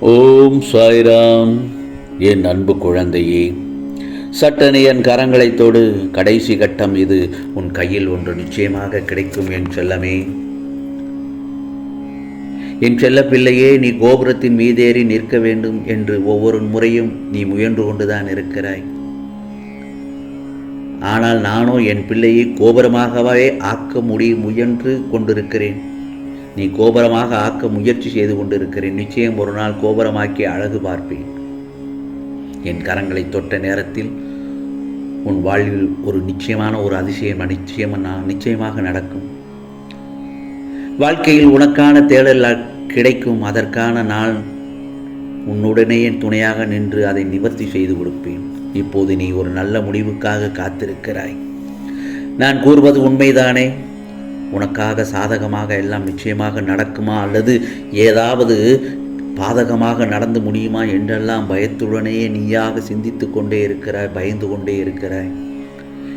ஓம் சாய்ராம். என் அன்பு குழந்தையே சட்டனை என் கரங்களைத் தொடு. கடைசி கட்டம் இது. உன் கையில் ஒன்று நிச்சயமாக கிடைக்கும் என் செல்லமே. என் செல்ல பிள்ளையே நீ கோபுரத்தின் மீதேறி நிற்க வேண்டும் என்று ஒவ்வொரு முறையும் நீ முயன்று கொண்டுதான் இருக்கிறாய். ஆனால் நானோ என் பிள்ளையை கோபுரமாகவே ஆக்க முடிய முயன்று கொண்டிருக்கிறேன். நீ கோபுரமாக ஆக்க முயற்சி செய்து கொண்டிருக்கிறேன். நிச்சயம் ஒரு நாள் கோபுரமாக்கி அழகு பார்ப்பேன். என் கரங்களை தொட்ட நேரத்தில் உன் வாழ்வில் ஒரு நிச்சயமான ஒரு அதிசயம் நிச்சயமா நிச்சயமாக நடக்கும். வாழ்க்கையில் உனக்கான தேடல் கிடைக்கும். அதற்கான நான் உன்னுடனே துணையாக நின்று அதை நிவர்த்தி செய்து கொடுப்பேன். இப்போது நீ ஒரு நல்ல முடிவுக்காக காத்திருக்கிறாய். நான் கூறுவது உண்மைதானே? உனக்காக சாதகமாக எல்லாம் நிச்சயமாக நடக்குமா? அல்லது ஏதாவது பாதகமாக நடந்து முடியுமா? என்றெல்லாம் பயத்துடனேயே நீயாக சிந்தித்து கொண்டே இருக்கிறாய் பயந்து கொண்டே இருக்கிறாய்.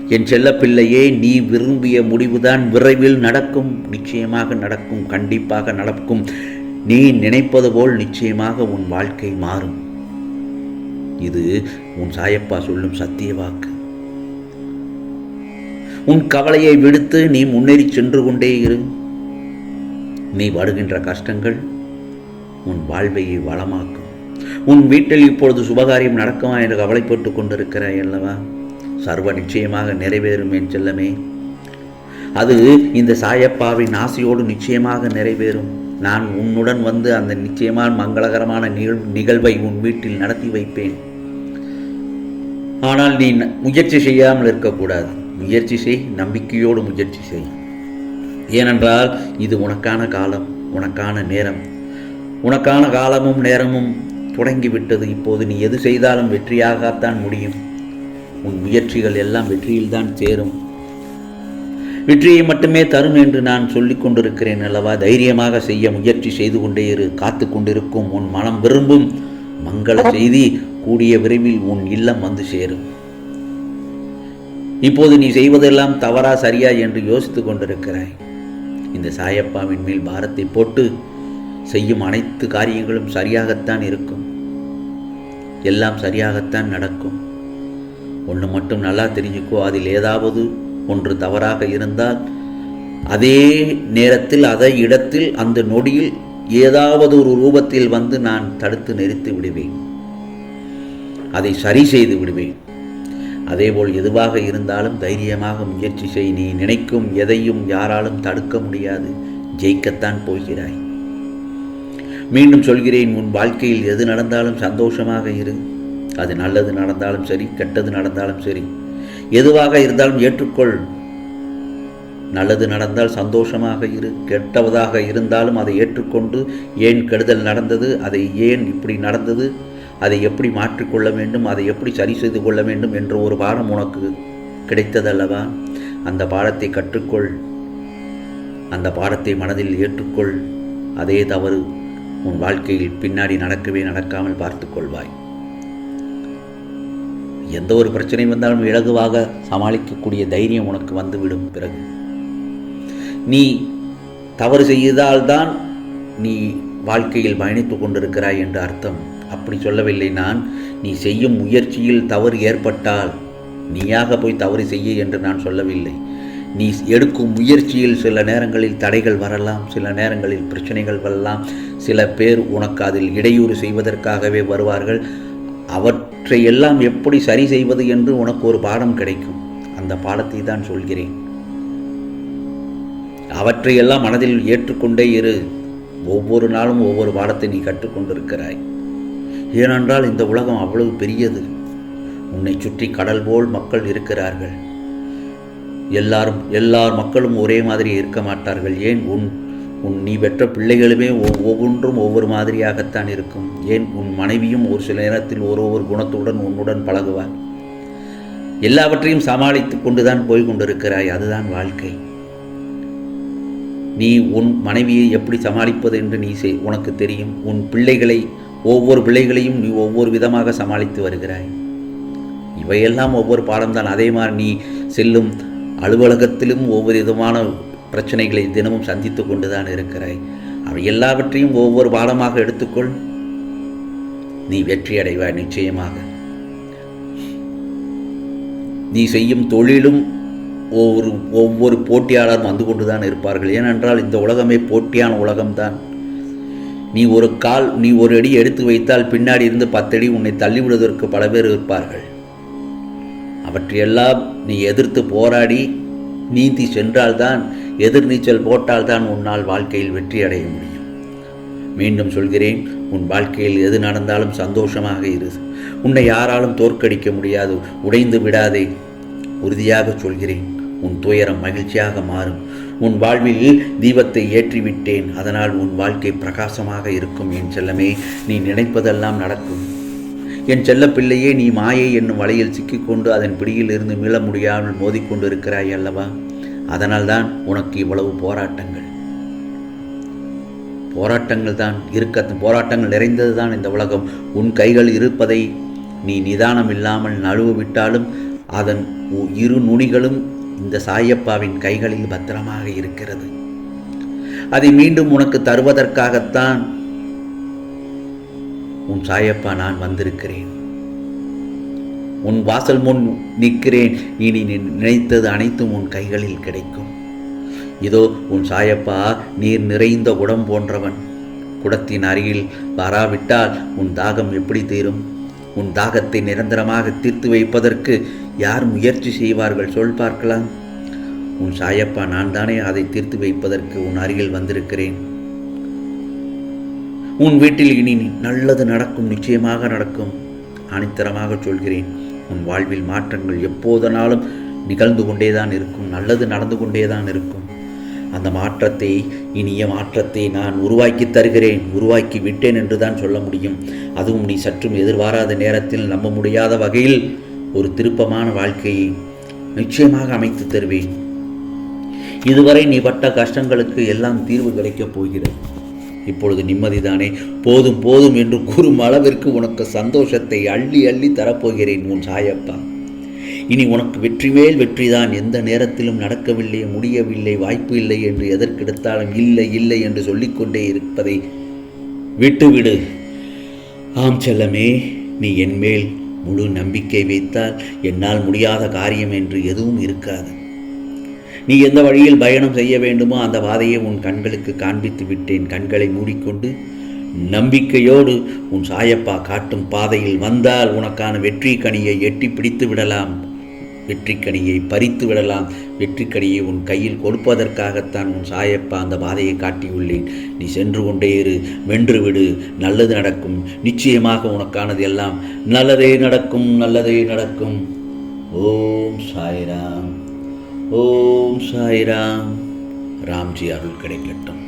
என் செல்லப்பிள்ளையே நீ விரும்பிய முடிவுதான் விரைவில் நடக்கும். நிச்சயமாக நடக்கும் கண்டிப்பாக நடக்கும். நீ நினைப்பது போல் நிச்சயமாக உன் வாழ்க்கை மாறும். இது உன் சாயப்பா சொல்லும் சத்திய வாக்கு. உன் கவலையை விடுத்து நீ முன்னேறி சென்று கொண்டே இரு. நீ வருகின்ற கஷ்டங்கள் உன் வாழ்வையை வளமாக்கும். உன் வீட்டில் இப்பொழுது சுபகாரியம் நடக்குமா என்று கவலைப்பட்டு கொண்டிருக்கிறாய் அல்லவா? சர்வ நிச்சயமாக நிறைவேறும் என் செல்லமே. அது இந்த சாயப்பாவின் ஆசையோடு நிச்சயமாக நிறைவேறும். நான் உன்னுடன் வந்து அந்த நிச்சயமான மங்களகரமான நிகழ் நிகழ்வை உன் வீட்டில் நடத்தி வைப்பேன். ஆனால் நீ முயற்சி செய்யாமல் இருக்கக்கூடாது. முயற்சி செய் நம்பிக்கையோடு முயற்சி செய். ஏனென்றால் இது உனக்கான காலம் உனக்கான நேரம். உனக்கான காலமும் நேரமும் தொடங்கிவிட்டது. இப்போது நீ எது செய்தாலும் வெற்றியாகத்தான் முடியும். உன் முயற்சிகள் எல்லாம் வெற்றியில்தான் சேரும். வெற்றியை மட்டுமே தரும் என்று நான் சொல்லிக் கொண்டிருக்கிறேன் அல்லவா? தைரியமாக செய்ய முயற்சி செய்து கொண்டே இரு. காத்து கொண்டிருக்கும் உன் மனம் விரும்பும் மங்கள செய்தி கூடிய விரைவில் உன் இல்லம் வந்து சேரும். இப்போது நீ செய்வதெல்லாம் தவறா சரியா என்று யோசித்து கொண்டிருக்கிறாய். இந்த சாயப்பாவின் மேல் பாரத்தை போட்டு செய்யும் அனைத்து காரியங்களும் சரியாகத்தான் இருக்கும். எல்லாம் சரியாகத்தான் நடக்கும். ஒன்று மட்டும் நல்லா தெரிஞ்சுக்கோ அதில் ஏதாவது ஒன்று தவறாக இருந்தால் அதே நேரத்தில் அதே இடத்தில் அந்த நொடியில் ஏதாவது ஒரு ரூபத்தில் வந்து நான் தடுத்து நிறுத்தி விடுவேன். அதை சரி செய்து விடுவேன். அதேபோல் எதுவாக இருந்தாலும் தைரியமாக முயற்சி செய். நீ நினைக்கும் எதையும் யாராலும் தடுக்க முடியாது. ஜெயிக்கத்தான் போகிறாய். மீண்டும் சொல்கிறேன் உன் வாழ்க்கையில் எது நடந்தாலும் சந்தோஷமாக இரு. அது நல்லது நடந்தாலும் சரி கெட்டது நடந்தாலும் சரி. எதுவாக இருந்தாலும் ஏற்றுக்கொள். நல்லது நடந்தால் சந்தோஷமாக இரு. கெட்டவதாக இருந்தாலும் அதை ஏற்றுக்கொண்டு ஏன் கெடுதல் நடந்தது? அதை ஏன் இப்படி நடந்தது? அதை எப்படி மாற்றிக்கொள்ள வேண்டும் அதை எப்படி சரி செய்து கொள்ள வேண்டும் என்ற ஒரு பாடம் உனக்கு கிடைத்ததல்லவா? அந்த பாடத்தை கற்றுக்கொள். அந்த பாடத்தை மனதில் ஏற்றுக்கொள். அதே தவறு உன் வாழ்க்கையில் பின்னாடி நடக்கவே நடக்காமல் பார்த்து கொள்வாய் எந்த ஒரு பிரச்சனை வந்தாலும் இலகுவாக சமாளிக்கக்கூடிய தைரியம் உனக்கு வந்துவிடும் பிறகு. நீ தவறு செய்தால்தான் நீ வாழ்க்கையில் பயணித்து கொண்டிருக்கிறாய் என்று அர்த்தம். அப்படி சொல்லவில்லை நான். நீ செய்யும் முயற்சியில் தவறு ஏற்பட்டால் நீயாக போய் தவறு செய்ய என்று நான் சொல்லவில்லை. நீ எடுக்கும் முயற்சியில் சில நேரங்களில் தடைகள் வரலாம் சில நேரங்களில் பிரச்சனைகள் வரலாம். சில பேர் உனக்கு அதில் இடையூறு செய்வதற்காகவே வருவார்கள். அவற்றையெல்லாம் எப்படி சரி செய்வது என்று உனக்கு ஒரு பாடம் கிடைக்கும். அந்த பாடத்தை தான் சொல்கிறேன். அவற்றையெல்லாம் மனதில் ஏற்றுக்கொண்டே இரு. ஒவ்வொரு நாளும் ஒவ்வொரு பாடத்தை நீ கற்றுக்கொண்டிருக்கிறாய். ஏனென்றால் இந்த உலகம் அவ்வளவு பெரியது. உன்னை சுற்றி கடல் போல் மக்கள் இருக்கிறார்கள். எல்லாரும் எல்லார் மக்களும் ஒரே மாதிரி இருக்க மாட்டார்கள். ஏன்? உன் உன் நீ பெற்ற பிள்ளைகளுமே ஒவ்வொன்றும் ஒவ்வொரு மாதிரியாகத்தான் இருக்கும். ஏன்? உன் மனைவியும் ஒரு சில நேரத்தில் ஒரு ஒரு குணத்துடன் உன்னுடன் பழகுவார் எல்லாவற்றையும் சமாளித்து கொண்டுதான் போய் கொண்டிருக்கிறாய். அதுதான் வாழ்க்கை. நீ உன் மனைவியை எப்படி சமாளிப்பது என்று நீ செய் உனக்கு தெரியும். உன் பிள்ளைகளை ஒவ்வொரு பிள்ளைகளையும் நீ ஒவ்வொரு விதமாக சமாளித்து வருகிறாய். இவையெல்லாம் ஒவ்வொரு பாடம்தான். அதே மாதிரி நீ செல்லும் அலுவலகத்திலும் ஒவ்வொரு விதமான பிரச்சனைகளை தினமும் சந்தித்து கொண்டு தான் இருக்கிறாய். அவை எல்லாவற்றையும் ஒவ்வொரு பாடமாக எடுத்துக்கொள். நீ வெற்றி அடைவாய் நிச்சயமாக. நீ செய்யும் தொழிலும் ஒவ்வொரு ஒவ்வொரு போட்டியாளரும் வந்து கொண்டு தான் இருப்பார்கள். ஏனென்றால் இந்த உலகமே போட்டியான உலகம்தான். நீ ஒரு கால் நீ ஒரு அடி எடுத்து வைத்தால் பின்னாடி இருந்து பத்தடி உன்னை தள்ளிவிடுவதற்கு பல பேர் இருப்பார்கள். அவற்றையெல்லாம் நீ எதிர்த்து போராடி நீந்தி சென்றால்தான் எதிர்நீச்சல் போட்டால்தான் உன்னால் வாழ்க்கையில் வெற்றி அடைய முடியும். மீண்டும் சொல்கிறேன் உன் வாழ்க்கையில் எது நடந்தாலும் சந்தோஷமாக இரு. உன்னை யாராலும் தோற்கடிக்க முடியாது உடைந்து விடாதே. உறுதியாக சொல்கிறேன் உன் துயரம் மகிழ்ச்சியாக மாறும். உன் வாழ்வில் தீபத்தை ஏற்றிவிட்டேன். அதனால் உன் வாழ்க்கை பிரகாசமாக இருக்கும். என் செல்லமே நீ நினைப்பதெல்லாம் நடக்கும். என் செல்ல பிள்ளையே நீ மாயை என்னும் வலையில் சிக்கிக்கொண்டு அதன் பிடியில் இருந்து மீள முடியாமல் மோதிக்கொண்டு இருக்கிறாய் அல்லவா? அதனால்தான் உனக்கு இவ்வளவு போராட்டங்கள். போராட்டங்கள் தான் இருக்க போராட்டங்கள் நிறைந்தது தான் இந்த உலகம். உன் கைகள் இருப்பதை நீ நிதானம் இல்லாமல் நழுவ விட்டாலும் அதன் உ- இரு நுனிகளும் இந்த சாயப்பாவின் கைகளில் பத்திரமாக இருக்கிறது. அதை மீண்டும் உனக்கு தருவதற்காகத்தான் உன் சாயப்பா நான் வந்திருக்கிறேன். உன் வாசல் முன் நிற்கிறேன். இனி நீ நினைத்தது அனைத்தும் உன் கைகளில் கிடைக்கும். இதோ உன் சாயப்பா நீர் நிறைந்த குடம் போன்றவன். குடத்தின் அருகில் வராவிட்டால் உன் தாகம் எப்படி தீரும்? உன் தாகத்தை நிரந்தரமாக தீர்த்து வைப்பதற்கு யார் முயற்சி செய்வார்கள் சொல் பார்க்கலாம். உன் சாயப்பா நான் தானே அதை தீர்த்து வைப்பதற்கு உன் அருகில் வந்திருக்கிறேன். உன் வீட்டில் இனி நல்லது நடக்கும் நிச்சயமாக நடக்கும். ஆணித்தரமாக சொல்கிறேன் உன் வாழ்வில் மாற்றங்கள் எப்போதனாலும் நிகழ்ந்து கொண்டேதான் இருக்கும் நல்லது நடந்து கொண்டேதான் இருக்கும். அந்த மாற்றத்தை இனிய மாற்றத்தை நான் உருவாக்கி தருகிறேன் உருவாக்கி விட்டேன் என்று தான் சொல்ல முடியும். அதுவும் நீ சற்றும் எதிர்பாராத நேரத்தில் நம்ப முடியாத வகையில் ஒரு திருப்பமான வாழ்க்கையை நிச்சயமாக அமைத்து தருவேன். இதுவரை நீ பட்ட கஷ்டங்களுக்கு எல்லாம் தீர்வு கிடைக்கப் போகிறது. இப்பொழுது நிம்மதிதானே? போதும் போதும் என்று கூறும் அளவிற்கு உனக்கு சந்தோஷத்தை அள்ளி அள்ளி தரப்போகிறேன் உன் சாயப்பா. இனி உனக்கு வெற்றி மேல் வெற்றிதான். எந்த நேரத்திலும் நடக்கவில்லை முடியவில்லை வாய்ப்பு இல்லை என்று எதற்கெடுத்தாலும் இல்லை இல்லை என்று சொல்லிக்கொண்டே இருப்பதை விட்டுவிடு. ஆம் செல்லமே நீ என்மேல் முழு நம்பிக்கை வைத்தால் என்னால் முடியாத காரியம் என்று எதுவும் இருக்காது. நீ எந்த வழியில் பயணம் செய்ய வேண்டுமோ அந்த பாதையை உன் கண்களுக்கு காண்பித்து விட்டேன். கண்களை மூடிக்கொண்டு நம்பிக்கையோடு உன் சாயப்பா காட்டும் பாதையில் வந்தால் உனக்கான வெற்றி கனியை எட்டி பிடித்து விடலாம். வெற்றிக்கடியை பறித்து விடலாம். வெற்றிக்கடியை உன் கையில் கொடுப்பதற்காகத்தான் உன் சாயப்பா அந்த பாதையை காட்டியுள்ளேன். நீ சென்று கொண்டே இரு. வென்று விடு. நல்லது நடக்கும். நிச்சயமாக உனக்கானது எல்லாம் நல்லதே நடக்கும். நல்லதே நடக்கும். ஓம் சாய்ராம். ஓம் சாய்ராம். ராம்ஜி அருள் கிடைக்கட்டும்.